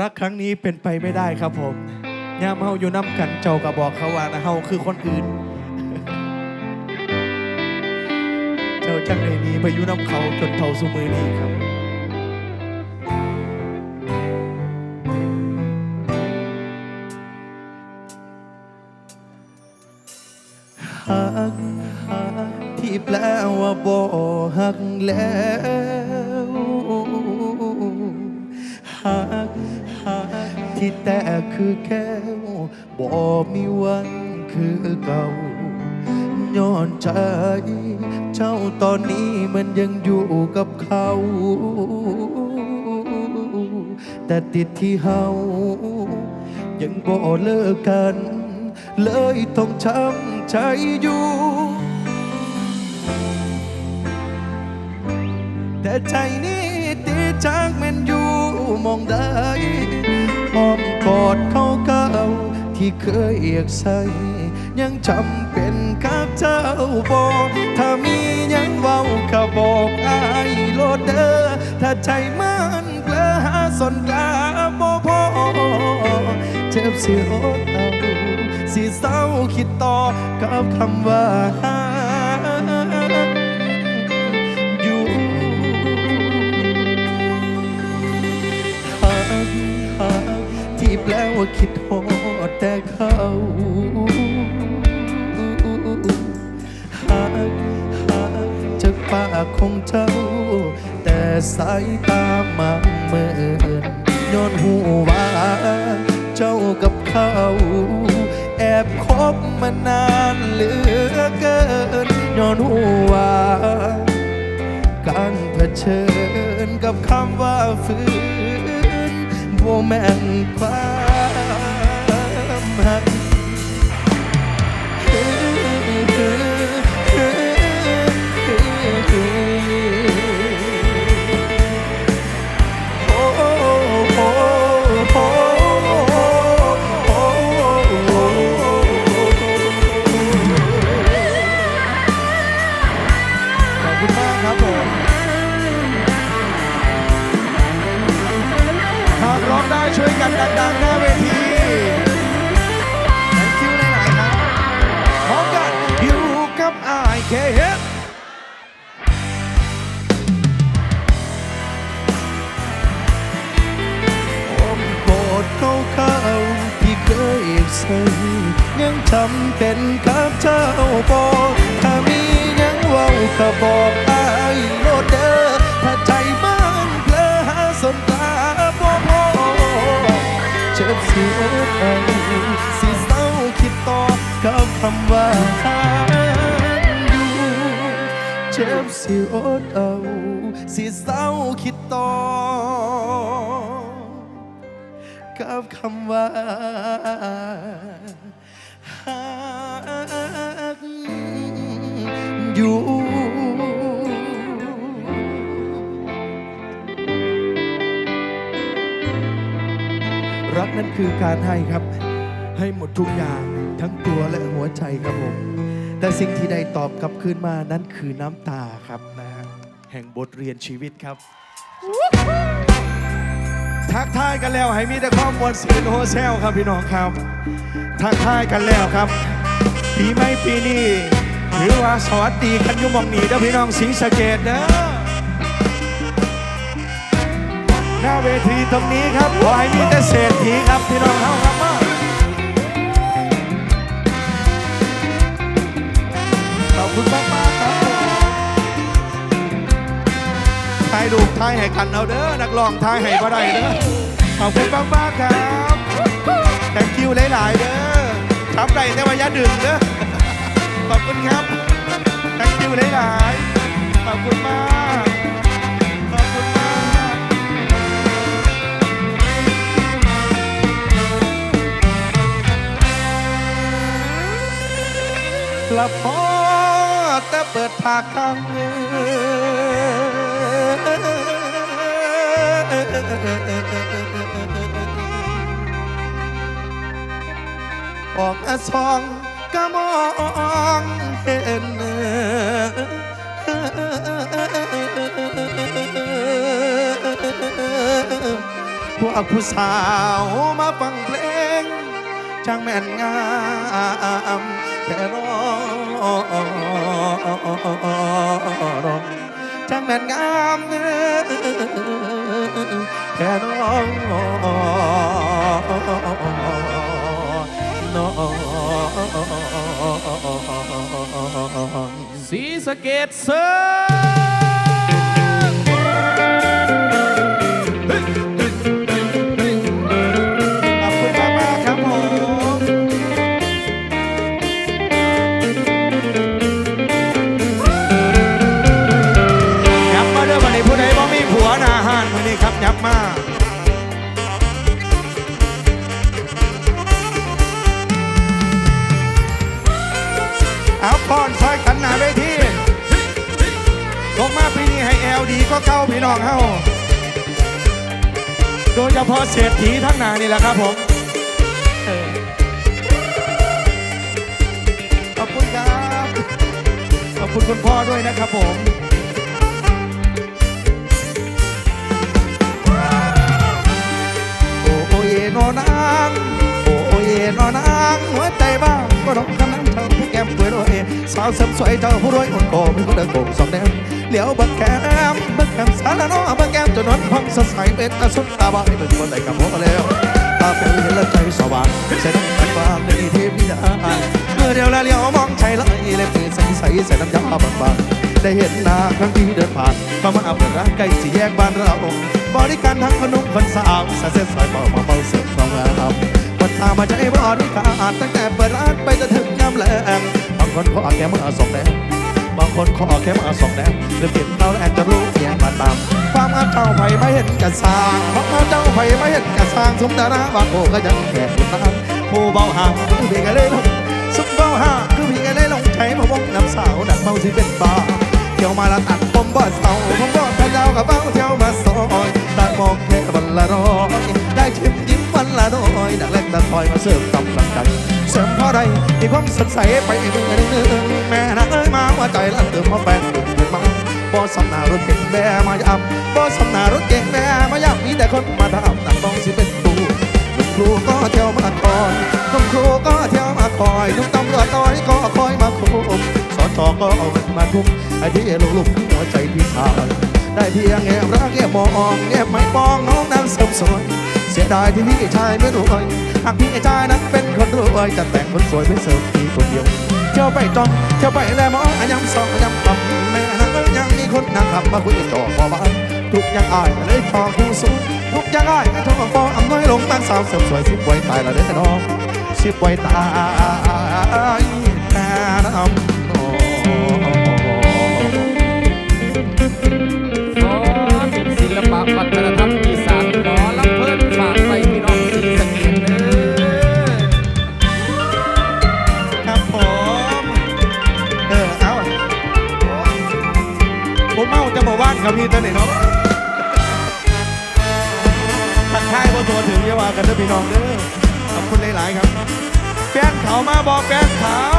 รักครั้งนี้เป็นไปไม่ได้ครับผมยามเฮาอยู่น้ำกันเจ้าก็บอกเขาว่านะเฮาคือคนอื่น เจ้าจังในนี้ไปอยู่น้ำเขาจนเท่าสุมือนี้ครับหักหักที่แปลว่าบ่หักแล้ว มันยังอยู่กับเขา แต่ติดที่เฮายังบ่เลิกกัน เลยต้องช้ำใจอยู่แต่ใจนี้ตีจากมันอยู่มองได้อ้อมกอดเขาเก่าที่เคยเอียกใส่ยังจำ เจ้าบอกถ้ามียังเว้าก็บอกอายโลดเด้อถ้าใจมันเกลอหาสนกลาบ่พอเจ็บสิอเอาสิเศร้าคิดต่อกับคำว่าหักอยู่หักหักที่แปลว่าคิดโหดแต่เขาากปากของเจ้า แต่สายตามันเหมือนย้อนหูว่าเจ้ากับเขา แอบคบมานานเหลือเกินย้อนหูว่า การเผชิญกับคำว่าฝืนโบแมนควา ช่ว นั้นคือการให้ครับ ให้หมดทุกอย่างทั้งตัวและหัวใจครับผม แต่สิ่งที่ได้ตอบกลับคืนมานั้นคือน้ำตาครับนะฮะแห่งบทเรียนชีวิตครับ ทักทายกันแล้วให้มีแต่ความมวลซื่นโฮเซลครับพี่น้องครับ ทักทายกันแล้วครับ ปีใหม่ปีนี้ถือว่าสวัสดีกันอยุมองหนีเด้อพี่น้องสีสะเกดเด้อ หน้าเวทีตรงนี้ครับ ขอให้มีแต่เศรษฐีครับพี่น้องเฮาครับมาขอบคุณมากมากครับถ่ายรูปถ่ายให้กันเอาเด้อ นักร้องถ่ายให้บ่ได้เด้อ ขอบคุณมากมากครับแต่คิวหลาย ๆ เด้อทำได้แต่ว่าอย่าดึงเด้อ ขอบคุณครับแต่คิวหลาย ๆ ขอบคุณมาก ละพอแต่เปิดผากข้างเงออกอาซองก็มองเห็นวกผู้สาวมาฟังเพลงช่างแม่นงามแค่ร อช่างแม่นงามแค่รองน้องสีสะเกตเซอร์ ดีก็เก้าพี่น้องเฮาโดยเฉพาะเศรษฐีทั้งหนานี่แหละครับผมเออขอบคุณครับ ขอบคุณคุณพ่อด้วยนะครับผมโอ้โอเยนอนาง โอ้โอเยนอนาง หัวใจบ้างก็ร้องคำนั้นเธอผู้ แก้มสวยด้ยสาวเสริมสวยเจ้าผู้รวยคนโกมีคนเดินโกงสองแนวเหลียวบักแก้มบักแก้มสารน้อบักแก้มจนนวลพองสดใสเป็นอาสุดตาบ้าให้เป็นคนใดกับผมมาแล้วตาเป็นเห็นแล้วใจสว่างใส่น้ำตาลบางในเทพนิยายเมื่อเดียวละเลี้ยวมองใจไหลเล็บมือใสใสใส่น้ำยาบางๆได้เห็นหน้าครั้งที่เดินผ่านเข้ามาเอาเปิดร้านใกล้สี่แยกบ้านเราบริการทั้งคนนุ่มคนสาวสาเส้นสายเบามาเบาเสิร์ฟความงามคนตามมาใจบริการตั้งแต่เปิดร้านไป งยามแลงบางคนขอแค่มาสองแนวบางคนขอแค่มาสองแนวหรือเปลี่นเราแอนจะรู้แยงมาตามความอาเจ้าไผ่ไม่เห็นกระสางความอาเจ้าไผ่ไม่เห็นกระสางสมดาราบางโอก็ยังแก่คุณตามผู้เบาห่างคือเพียงกันเลยลงสุดเบาห่างคือพียงกันเลยลงใจมาวงน้ำสาวดักเมาสิเป็นบ้าเที่ยวมาละตัดผมบ่เศร้าผมบ่ทะเจ้ากับเบ้าเที่ยวมาซอยตามองแค่วันละร้อยได้ชิมยิ้มวันละน้อยดัก ตะคอยมาเสริมกำลังใจเสริมพอใดมีความสดใสไปมือหนึ่งแม่นักเอ้ยมาว่าใจละเติมพอแฟนหนุ่มเป็นมาบ่สำนารถเก่งแบมายำบ่สำนารถเก่งแบมายำมีแต่คนมาทำตักต้องสิเป็นตูคุณครูก็เที่ยวมาคอยคุณครูก็เที่ยวมาคอยทุกตำรวจต้อยก็คอยมาคุมสอจอก็เอาเงินมาทุ่มไอ้ที่ลุกลุกหัวใจพี่ชายได้เพียงแอบรักแอบมองแอบไม่ปองน้องนั้นเสริมสวย เสียดายที่พี่ชายไม่รวยหากพี่ชายนั้นเป็นคนรวยจะแต่งคนสวยไปเสิร์ฟพี่คนเดียวเที่ยวไปจองเที่ยวไปแลมองยังสองยังคำแม่นั้นยังมีคนนั่งขับมาคุยต่อพอบ้านทุกอย่างอายเลยพอคู่สูงทุกอย่างอายไม่ทองปออำน้อยลงตั้งสาวเสริมสวยสิบไว้ตายละเด้อน้องสิบไว้ตายแต่น้ำ ครับพี่ท่านไหนเนาะทักทายพอตัวถึงเยาว่ากันเด้อพี่น้องเด้อขอบคุณหลาย ๆ ครับ แฟนเขามาบอกแฟนเขา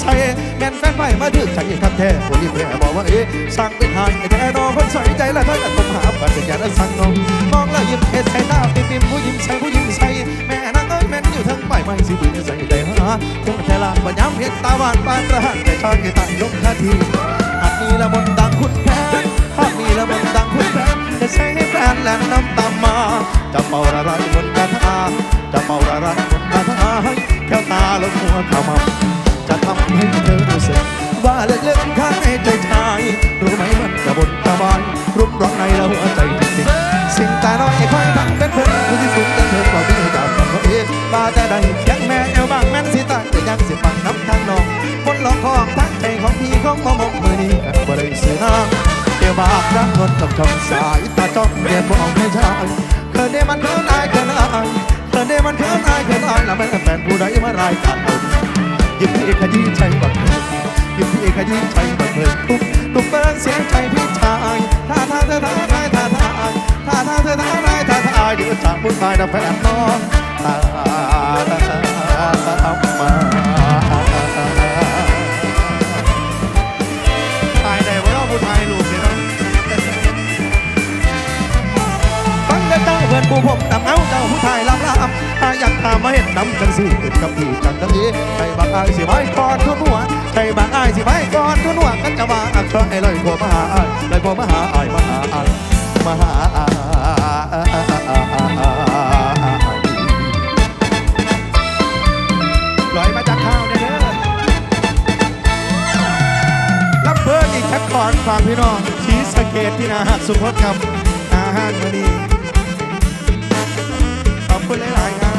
ใส่แม่นแฟนไปมาถึกใจทักแท้ผู้หญิงแค่บอกว่าเอ๊ะสั่งเป็นหายแท้นอคนใส่ใจและเธอจะต้องหาปัจจัยและสั่งน้องมองแล้วยิ้มเฮ็ดใส่หน้าปิ๊มปิ๊มผู้หญิงใส่ผู้หญิงใส่แม่นางเอ้ยแม่นอยู่ทั้งไปไม่สิบุญใส่ใจหาคงแต่ละบัญญัติเห็นตาหวานปานระหันแต่ชอบให้ตายลงท่าทีหากมีละมนต์ดังคุณแพ้หากมีละมนต์ดังคุณแพ้จะใช้ให้แฟนและน้ำตามมาจะเป่าระไรบนกระทาจะเป่าระไรบนกระทาแก้วตาลงหัวเข้ามา จะทำให้เธอรู้สึกว่าเลึกๆข้างในใจชาย รู้ไหมมันกระบนกระบายรุมร้อนในแล้วหัวใจจริงๆสิ่งแต่น้อยคอยทำเป็นเพื่อนผู้ที่สูงกันเธอกว่าพี่จากคนเขาเองบาแต่ใดยังแม่เอวบางแม่นสิตายแต่ยังสิฟังน้ำทางนองบนหลอกของทั้งใจของพี่ของมามมือนี้กันบ่ได้ซื้อน้ำเดี๋ยวบากรักคนต้องชมสายตาจ้องเรียนมองไม่ใช่เคยได้มันเคินอายเคินอายเคยได้มันเคินอายเคินอายแล้วแม่แฟนผู้ใดมารายก ยิบพี่เอกขยี้ใจบักเลยหยิบพี่เอกขยี้ใจบักเลยตุ๊บตุ๊บเปิ้งเสียงใจพี่ชายท่าท่าเธอท่าท่าท่าท่าท่าท่าเธอท่าท่าท่าท่าเดี๋ยวจะมุ่ไปนะแฟนน้องตาตาตาตามา เด้อเจ้าเพื่อนผู้ผมนำเอาเจ้าผู้ชายลำลำถ้าอยากถามมาเห็นน้ำจังสิเห็นกับพี่จังจังนี้ใครบางอายสิไว้ก่อนทุนหัวใครบางอายสิไว้ก่อนทุนหัวกันจะมาอักเธอให้เลยพอมาหาอายเลยพอมาหาอายมาหาอายมาหาอายลอยมาจากข้าวเด้อรับเพิ่มอีกแคปก่อนฝากพี่น้องชีสเกตที่นาหักสุพจน์ครับอาหารวันนี้ คุณหลายๆครับ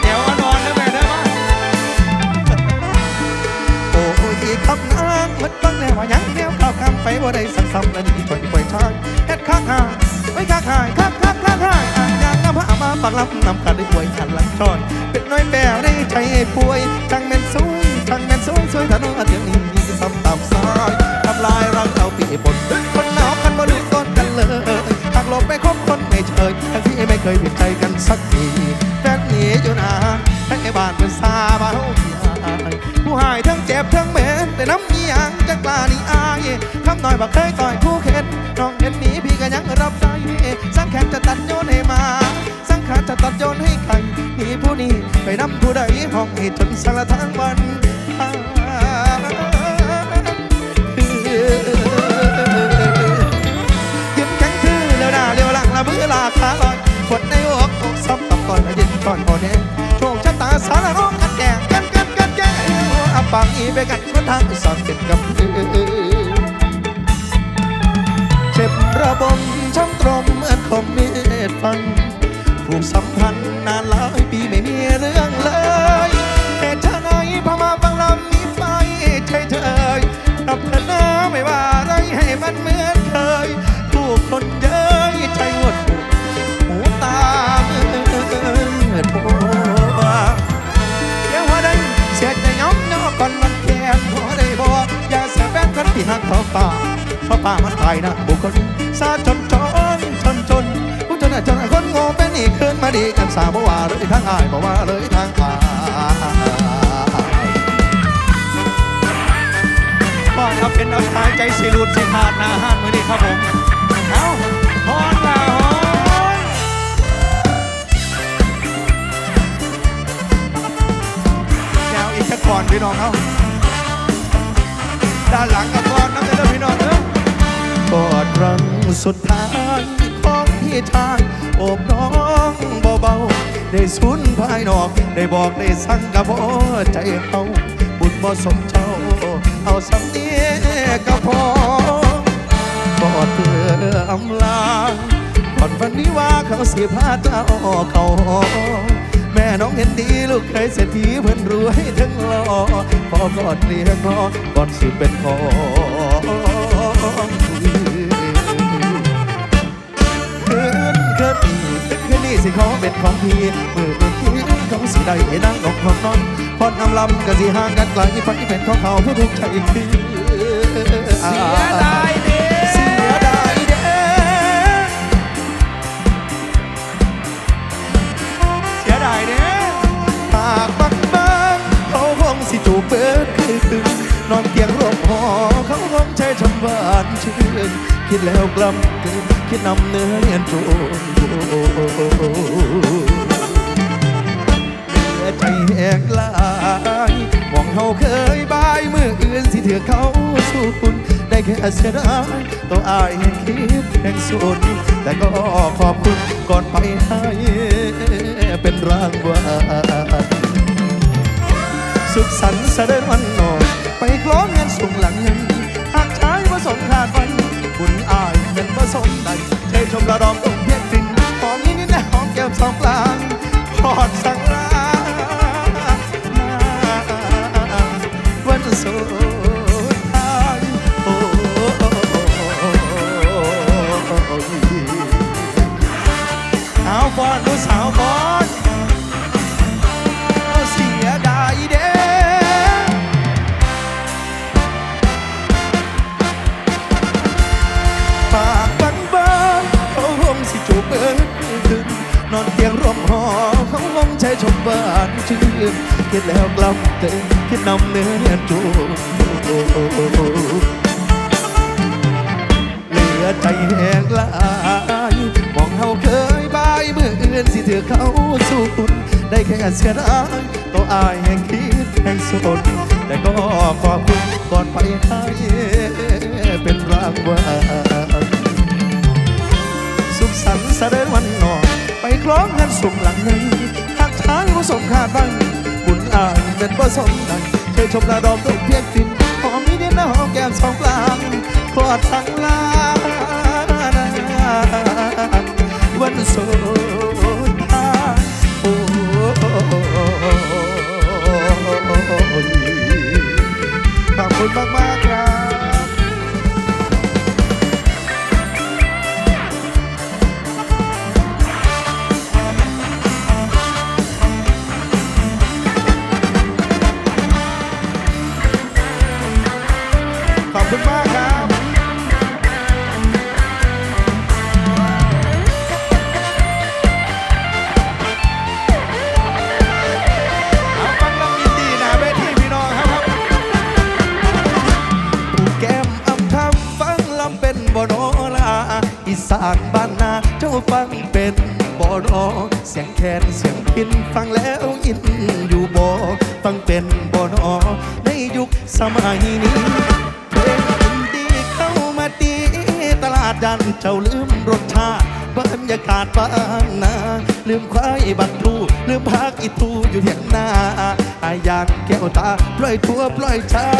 เดี๋ยวอนอนแล้วแม่ได้ไหมโอ้ยคำนางมันบังแล้วว่ายังแนวข้าวคำไปว่ได้สักซ้ำแล้วนี่ปล่อยปล่อยทางเฮ็ดข้างหายไว้ข้างหายข้างข้างข้างหายอ่างยางน้ำผ้ามาปักลำนำกันด้ป่วยขันหลังชอนเป็นน้อยแปวในใจป่วยช่างแม่นสูงช่างแม่นสูงสวยถนนเดี๋ยวนี้ซ้ำตามซ้ายทำลายรังเอาปีบนคน เฉยทั้งที่ไม่เคยผิดใจกันสักทีแฟนหนีอยู่นานให้บ้านเป็นซาบาเฮาผู้หายทั้งเจ็บทั้งเหม็นแต่น้ำอียังจักล้านี่อายคำหน่อยบักเคยต่อยคู่เข็นน้องเห็นหนีพี่ก็ยังรับใจสังแขนจะตัดโยนให้มา สังขารจะตัดโยนให้ใครหนีผู้นี้ไปนำผู้ใดห้องให้จนสารทั้งวัน สารร้องกันแก่งกันกันกันแก่อับปากอีไปกันคนทางสอนเป็นกับเออ พี่น้องเขาด้านหลังกับกอนน้ำเด้อพี่น้องเด้อกอดครั้งสุดท้ายของพี่ชายโอบน้องเบาๆได้สูญภายนอก ได้บอกได้สั่งกับพ่อใจเขาบุญบ่สมเจ้า เอาสำเนียก็พอกอดเพื่ออำลาก่อนวันนี้ว่าเขาสิพาเจ้าเขาหอ แม่น้องเห็นดีลูกเคยเศรษฐีเพิ่นรวยทั้งหล่อพอกอดเรียกรอก่อนสิเป็นของคืนคืนนี้คืนนี้สิขอเป็นของพี่มือเป็นพี่เขาสิได้นั่งนกนอนนอนพอนำลำก็สิห่างกันไกลฝันที่เป็นของเขาผู้ทุกข์ใจคือเสียดาย นชื่นคิดแล้วกลำกลืนคิดนำเนื้อเนียนโจนเหลือใจแหกลายมองเขาเคยบายมืออื่นสิเถือเขาสู้คุณได้แค่เสียดายตัวอายแห่งคิดแห่งสุนแต่ก็ขอบคุณก่อนไปให้เป็นรางวัลสุขสันต์เสด็จวันนอนไปคล้องเงินสูงหลังยังหากชายว่าสมขาดวัน คุณอายเป็นผสมใดเธอชมระรอมตรงเพียงฟินหอมนี้นี่นะหอมแก้มสองปลา สน แต่ก็ขอบคุณก่อนไปให้เป็นรางวัลสุขสันต์เสด็จวันนอน ไปคล้องเงินสุขหลังหนึ่งหากทางผสมขาดบ้างบุญอ่านเป็นผสมดังเคยชมระดอมดอกเพียงตินหอมมีเด่นหอมแก้มสองปลางกอดสั่งลาวันสุข exploiter.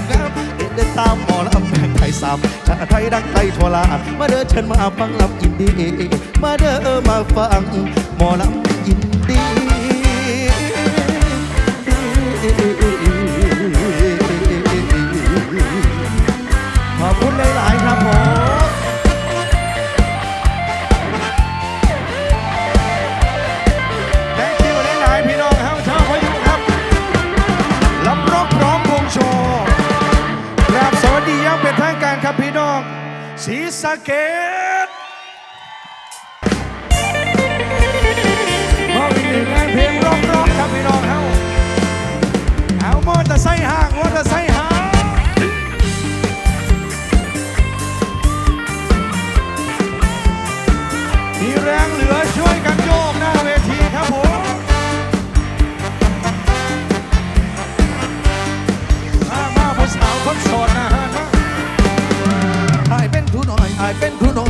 ามงามเด็ดเด็ดตามหมอลำแม่ไทยซ้ำชาติไทยดังไทยทั่วลามาเด้อเชิญมาฟังลำอินดี้มาเด้อมาฟังหมอลำอินดี้ขอบคุณหลาย สะเกดมออีกหนึ่งงเพลงร็อกๆครับพี่น้องเฮาเอามอเตอร์ไซค์ห่างมอเตอร์ไซค์ เป็นครูนง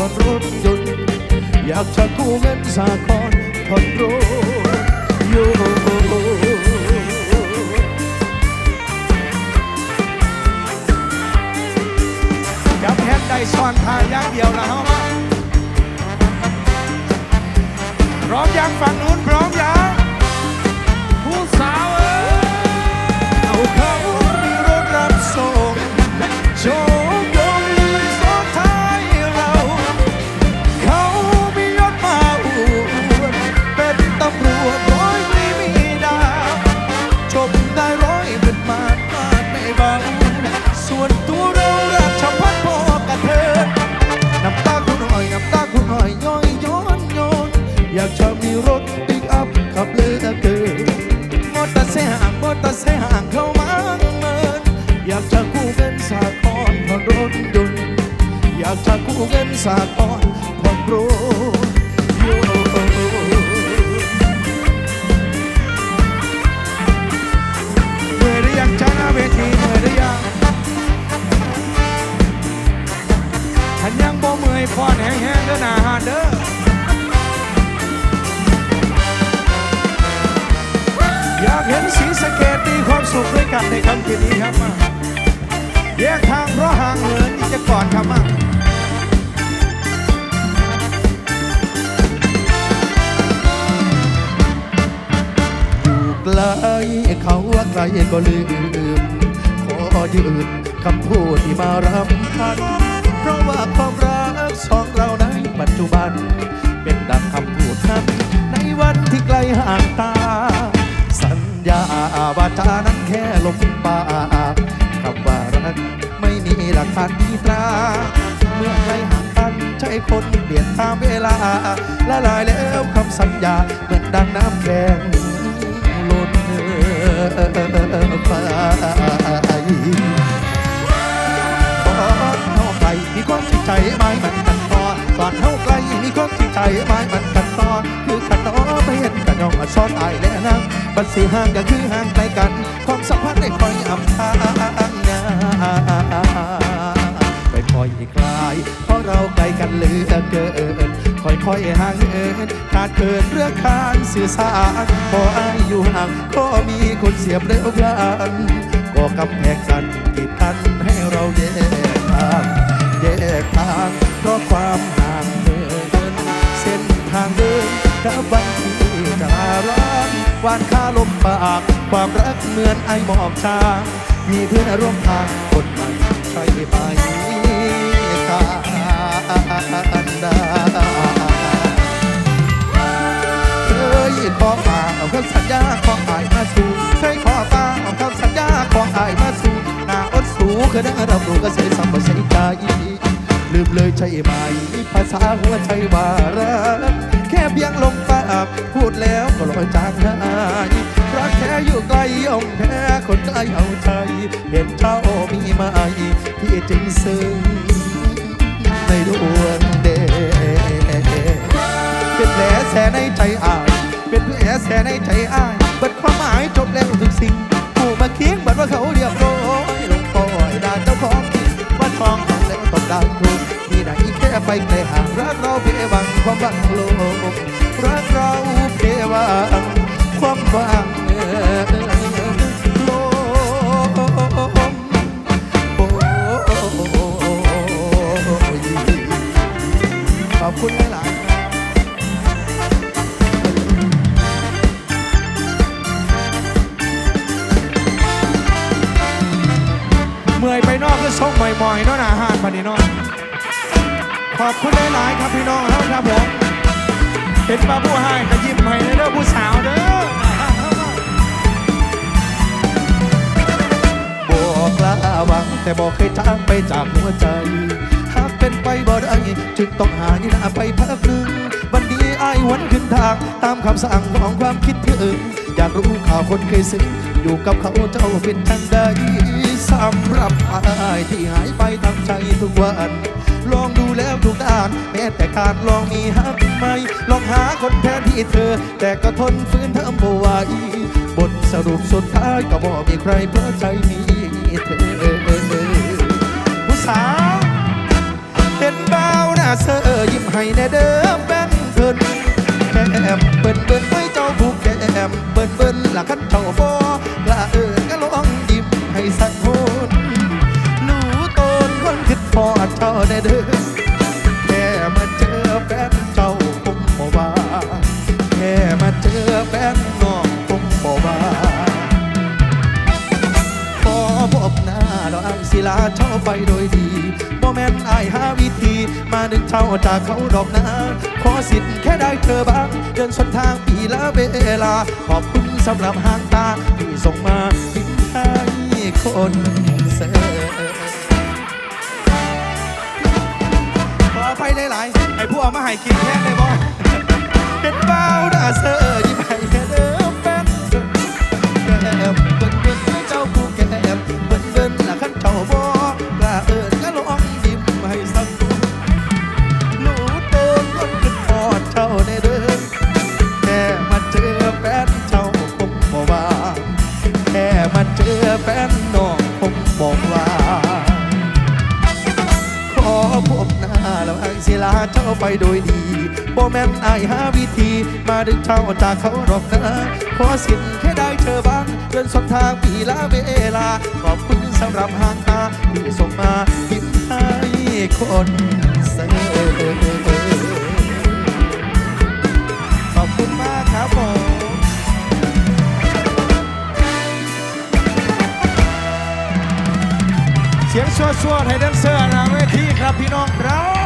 ผ่อนรถยนต์อยากจะกู้เงินสาครผ่อนรถยนต์จับแฮนได้ซ้อนทางอย่างเดียวนะเฮามาพร้อมยังฝั่งนู้นพร้อมยังผู้สาวเอ้ยเอาเขามีรถรับส่งโช กู้ำพูดที่มารำพัน เพราะว่าความรักสองเราในปัจจุบัน เป็นดังคำพูดนั้น ในวันที่ไกลห่างตา สัญญาวาจานั้นแค่ลมปากคำว่ารักไม่มีหลักฐานมีตรา เมื่อไกลห่างกันใจคนเปลี่ยนตามเวลา ละลายแล้วคำสัญญาเหมือนดังน้ำแข็งล้นฟ้า เท่าไกลมีความจริงใจไม้มันกันต่อคือขันต่อไม่เห็นกันยองมาซ้อนอายและนางบัดสีห่างก็คือห่างไกลกัน ความสัมพันธ์ได้คอยอำพางงาไปคอยคลายเพราะเราไกลกันเหลือเกินค่อยๆห่างเอินขาดเกินเรื่องการสื่อสารพออายอยู่ห่างก็มีคนเสียบเร็วพลันก็กำแพงกันกีดกันให้เราแยกทาง แยกทางเพราะความห่างเหินเส้นทางเดินกับบางทีจะร้อนหวานค่าลมปากความรักเหมือนไอหมอกจางมีเพื่อนร่วมทางคนใหม่ใช่ไหมกันดาเคยขอฝากเอาคำสัญญาของอายมาสู่เคยขอฝากเอาคำสัญญาของอายมาสู่หน้าอ ดสูเคยได้รับรู้ก็เสียสัมปใส่ใจลืมเลยใช่ไหมภาษาหัวใจว่ารักแค่เพียงลมปากพูดแล้วก็ลอยจางหายรักแค่อยู่ไกลย่อมแพ้คนใกล้เอาใจเห็นเจ้ามีไหมที่จึงซึ้งในดวงเดชเป็นแผลแสในใจอาย เป็นแผลแสในใจอายเบิดความหมายจบแล้วทุกสิ่งผู้มาเคียงบัดว่าเขาเรียบร้อยลงปล่อย นว่าทองของแล้วต้องได้ทุกมีไหนแค่ไปไกลห่างรักเราเพวังความบังโลกรักเราเพวังความบังโลกโอ้ขอบคุณหลาย ๆครับเมื่อยไปนอกก็ส่งใหม่ๆเนาะหนาหานพันนี้เนาะขอบคุณหลายๆครับพี่น้องครับครับผมเป็นป้าผู้ให้ก็ยิ้มให้เด้อผู้สาวเด้อบอกลาหวังแต่บอกเคยจางไปจากหัวใจ หากเป็นไปบ่ได้จึงต้องหายหน้าไปพักหนึ่งวันนี้อายหวันขึ้นทาง ตามคำสั่งของความคิดถึงอยากรู้ข่าวคนเคยซึ้งอยู่กับเขาเจ้าเป็นทางใด สำหรับอายที่หายไปทางใจทุกวัน ลองดูแล้วทุกด้าน แม้แต่การลองมีฮักไหมลองหาคนแทนที่เธอ แต่ก็ทนฝืนเธอบ่ไหวบทสรุปสุดท้ายก็บอกมีใครเพราะใจมีเธอผู้สาวเห็นบ่าวหน้าเสือยิ้มให้แน่เด้อแฟนเพิ่นแก้มเปิ้นเปิ้นให้เจ้าผูกแก้มเปิ้นเปิ้นละคันเจ้าบ่ จากเขาดอกนาขอสิทธิ์แค่ได้เธอบ้าง เดินสนทางปีละเวลา ขอบคุณสำหรับหางตาที่ส่งมาทิ้งให้คนเสิร์ขอไปหลายๆไอ้พวกมาหายกินแค่ในบ่เป็นเบ้าดาเซอ ไปโดยดีบ่แม่นไอ้ายหาวิธี มาดึงเจ้าจากเขาหรอกนะขอสิทธิ์แค่ได้เธอบ้างเดินสนทางปีละเวลา ขอบคุณสำหรับหางตาที่ส่งมายิ้มให้คนเสิร์ขอบคุณมากครับผมเสียงชัวๆให้แดนเซอร์หนะเวทีครับพี่น้องครับ